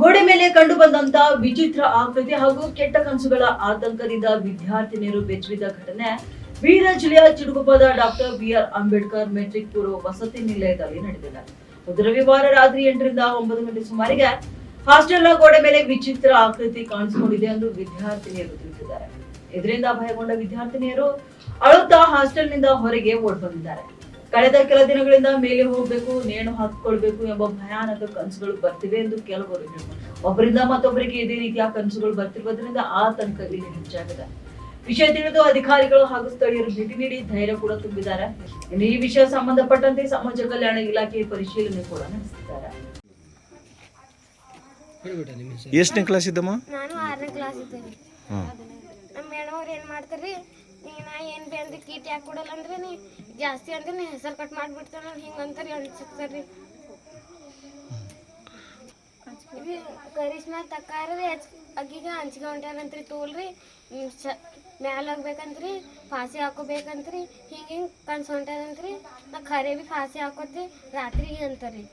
ಗೋಡೆ ಮೇಲೆ ಕಂಡು ಬಂದಂತ ವಿಚಿತ್ರ ಆಕೃತಿ ಹಾಗೂ ಕೆಟ್ಟ ಕನಸುಗಳ ಆತಂಕದಿಂದ ವಿದ್ಯಾರ್ಥಿನಿಯರು ಬೆಚ್ಚಿದ ಘಟನೆ. ವೀರ ಜಿಲ್ಲೆಯ ಚಿಡುಗುಪ್ಪದ doctor B R Ambedkar matric ಪೂರ್ವ ವಸತಿ ನಿಲಯದಲ್ಲಿ ನಡೆದಿದೆ. ರವಿವಾರ ರಾತ್ರಿ ಎಂಟರಿಂದ ಒಂಬತ್ತು ಗಂಟೆ ಸುಮಾರಿಗೆ ಹಾಸ್ಟೆಲ್ನ ಗೋಡೆ ಮೇಲೆ ವಿಚಿತ್ರ ಆಕೃತಿ ಕಾಣಿಸಿಕೊಂಡಿದೆ ಎಂದು ವಿದ್ಯಾರ್ಥಿನಿಯರು ತಿಳಿಸಿದ್ದಾರೆ. ಇದರಿಂದ ಭಯಗೊಂಡ ವಿದ್ಯಾರ್ಥಿನಿಯರು ಅಳುತ್ತಾ ಹಾಸ್ಟೆಲ್ನಿಂದ ಹೊರಗೆ ಓಡ್ ಬಂದಿದ್ದಾರೆ ಕಳೆದ ಕೆಲ ದಿನಗಳಿಂದ ಮೇಲೆ ಹೋಗ್ಬೇಕು ನೇಣು ಹಾಕಿಕೊಳ್ಬೇಕು ಎಂಬ ಭಯಾನಕ ಕನಸುಗಳು ಬರ್ತಿವೆ ಎಂದು ಕೆಲವರು ಒಬ್ಬರಿಂದ ಮತ್ತೊಬ್ಬರಿಗೆ ಇದೇ ರೀತಿಯ ಕನಸುಗಳು ಬರ್ತಿರುವುದರಿಂದ ಆತಂಕ ಇಲ್ಲಿ ಹೆಚ್ಚಾಗಿದೆ. ವಿಷಯ ತಿಳಿದು ಅಧಿಕಾರಿಗಳು ಹಾಗೂ ಸ್ಥಳೀಯರು ಭೇಟಿ ನೀಡಿ ಧೈರ್ಯ ಕೂಡ ತುಂಬಿದ್ದಾರೆ. ಇನ್ನು ಈ ವಿಷಯ ಸಂಬಂಧಪಟ್ಟಂತೆ ಸಮಾಜ ಕಲ್ಯಾಣ ಇಲಾಖೆ ಪರಿಶೀಲನೆ ಕೂಡ ನಡೆಸಿದ್ದಾರೆ ಎಷ್ಟನೇ ಕ್ಲಾಸ್ ಇದ್ದಮ್ಮ? ನಾನು ಆರನೇ ಕ್ಲಾಸ್ ಇದ್ದೇನೆ. ನಮ್ಮ ಮೇಡಮ್ ಅವ್ರು ಏನು ಮಾಡ್ತಾರೆ ನೀ ನಾ ಏನು ಬಿ ಅಂದ್ರೆ ಕೀಟ ಯಾಕೆ ಅಂದ್ರೆ ನೀ? ಜಾಸ್ತಿ ಅಂದ್ರೆ ನೀ ಹೆಸರು ಕಟ್ ಮಾಡಿಬಿಡ್ತಾನೆ ಹಿಂಗೆ ಅಂತಾರೆ ಅನ್ಸುತ್ತಾರೆ ಇದು ಕರಿಷ್ಮಾ ತಕ್ಕಾರ್ರಿ ಅಗ್ಗಿಗ ಹಂಚ್ಗೆ ಹೊಂಟಾರಂತ್ರಿ ತೋಲ್ರಿ ಮ್ಯಾಲ ಹೋಗ್ಬೇಕಂತ್ರಿ ಫಾಸಿ ಹಾಕೋಬೇಕಂತ್ರಿ, ಹಿಂಗೆ ಹಿಂಗೆ ಕನ್ಸ್ ಹೊಂಟಾರಂತ್ರಿ ನಾ ಖರೆ ಭೀ ಫಾಸಿ ಹಾಕೋತಿ ರಾತ್ರಿಗೆ ಅಂತಾರ್ರಿ